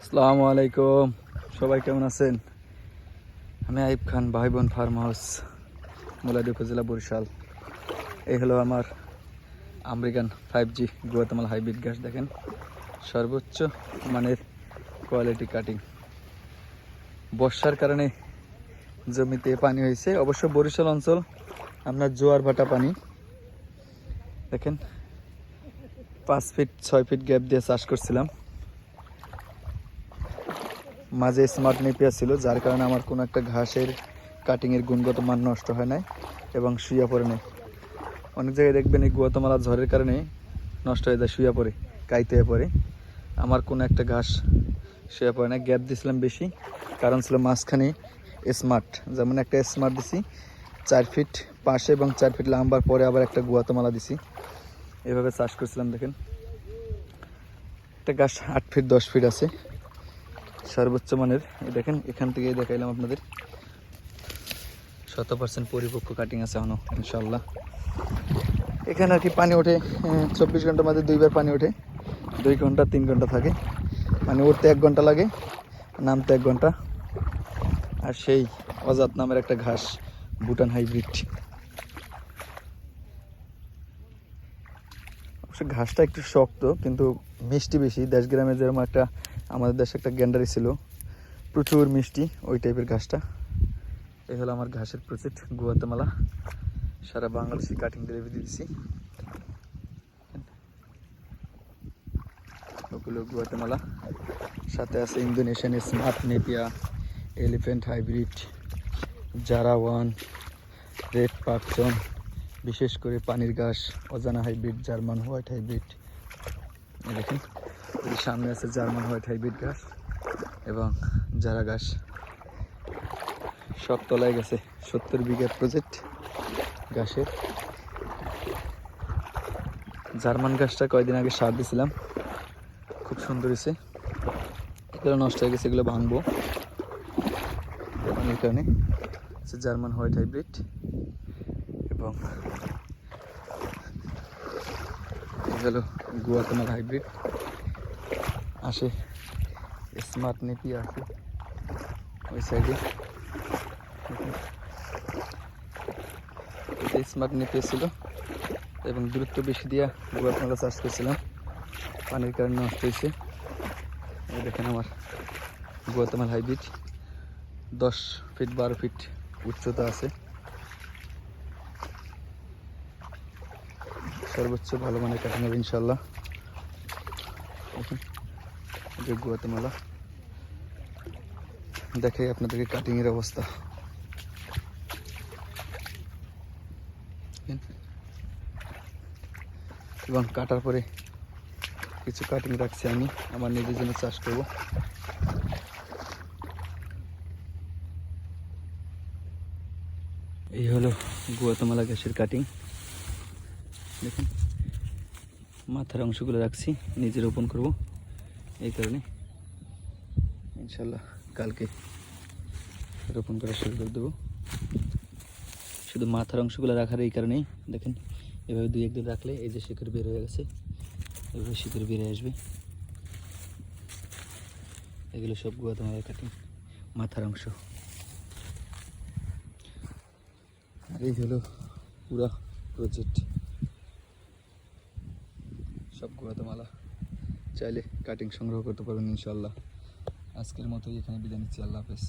আসসালামু আলাইকুম। সবাই কেমন আছেন? আমি আইব খান ভাই বোন ফার্ম হাউস মোলাদি উপজেলা বরিশাল। এই হলো আমার American five G Guatemala hybrid গাছ দেখেন। সর্বোচ্চ মানের কোয়ালিটি কাটিং। বর্ষার কারণে জমিতে পানি হয়েছে। অবশ্য বরিশাল অঞ্চল, আপনার জোয়ার ভাটা পানি। দেখেন, পাঁচ ফিট, ছয় ফিট গ্যাপ দিয়ে চাষ করছিলাম। মাঝে স্মার্ট নেপিয়া ছিল, যার কারণে আমার কোনো একটা ঘাসের কাটিংয়ের গুণগত মান নষ্ট হয় নাই এবং শুয়ে পড়ে নেই। অনেক জায়গায় দেখবেন এই গুয়াতমালা ঝড়ের কারণে নষ্ট হয়ে যায় শুয়ে পড়ে, কাইতে পড়ে। আমার কোনো একটা ঘাস শুয়ে পড়ে না গ্যাপ দিয়েছিলাম বেশি, কারণ ছিল মাঝখানে স্মার্ট যেমন একটা স্মার্ট দিছি, চার ফিট পাশে এবং চার ফিট লাম্বার পরে আবার একটা গুয়াতমালা দিছি। এভাবে চাষ করছিলাম, দেখেন। একটা গাছ আট ফিট দশ ফিট আছে। সর্বোচ্চ মানের। দেখেন, এখান থেকে দেখাইলাম আপনাদের। শত পার্সেন্ট পরিপক্ক কাটিং আছে এখনও ইনশাল্লাহ এখানে আর কি পানি ওঠে চব্বিশ ঘণ্টার মধ্যে দুইবার পানি ওঠে। দুই ঘণ্টা, তিন ঘণ্টা থাকে। মানে উঠতে এক ঘণ্টা লাগে, নামতে এক ঘণ্টা। আর সেই অজাত নামের একটা ঘাস, ভুটান হাইব্রিড। অবশ্য ঘাসটা একটু শক্ত, কিন্তু মিষ্টি বেশি। দেশ গ্রামে যেরকম একটা আমাদের দেশে একটা গ্যান্ডারি ছিল। প্রচুর মিষ্টি, ওই টাইপের ঘাসটা। এই হলো আমার ঘাসের প্রজেক্ট গুয়াতেমালা। সারা বাংলাদেশি কাটিং ডেলিভারি দিয়েছি ওগুলো গুয়াতেমালা। সাথে আছে Indonesian smart napier elephant hybrid জারা ওয়ান রেড পাকচন বিশেষ করে পানির ঘাস, অজানা হাইব্রিড জার্মান হোয়াইট হাইব্রিড দেখেন। এর সামনে আছে জার্মান হোয়াইট হাইব্রিড গাছ এবং জারা গাছ সব তলায় গেছে। সত্তর বিঘা প্রজেক্ট ঘাসের জার্মান গাছটা কয়েকদিন আগে সার দিয়েছিলাম খুব সুন্দর হয়েছে। এগুলো নষ্ট হয়ে গেছে, এগুলো ভাঙবো। এই কারণে জার্মান হোয়াইট হাইব্রিড এবং এই হলো গুয়াতেমাল হাইব্রিড। আসে। স্মার্ট নেপি আছে। ওই সাইডে এটা স্মার্ট নেপি ছিল এবং দূরত্ব বেশি দিয়া গুয়াতেমালা চাষ করছিলাম। পানির কারণে নষ্ট হয়েছে। দেখেন আমার গুয়াতেমাল হাইব্রিড দশ ফিট বারো ফিট উচ্চতা আছে। সর্বোচ্চ ভালো মানের কাটানো ইনশাল্লাহ দেখুন। যে গুয়াতেমালা দেখে আপনাদেরকে কাটিং এর অবস্থা। এবং কাটার পরে কিছু কাটিং রাখছি আমি, আমার নিজের জন্য চাষ করব। এই হলো গুয়াতেমালা গ্যাসের কাটিং দেখুন, মাথার অংশগুলো রাখছি, নিজে রোপণ করব। এই কারণে ইনশাল্লাহ কালকে রোপণ করা শুরু করে দেবো। শুধু মাথার অংশগুলো রাখার এই কারণেই দেখেন, এভাবে দুই একদিন রাখলে এই যে শিকড় বের হয়ে গেছে, এভাবে শিকড় বের হয়ে আসবে। এগুলো সব গুয়াতেমালা কাটিং মাথার অংশ। আর এই হলো পুরা প্রজেক্ট সব গুয়াতেমালা চাইলে কাটিং সংগ্রহ করতে পারবেন ইনশাল্লাহ আজকের মতো এখানে বিদায় নিচ্ছি আল্লাহ হাফেজ।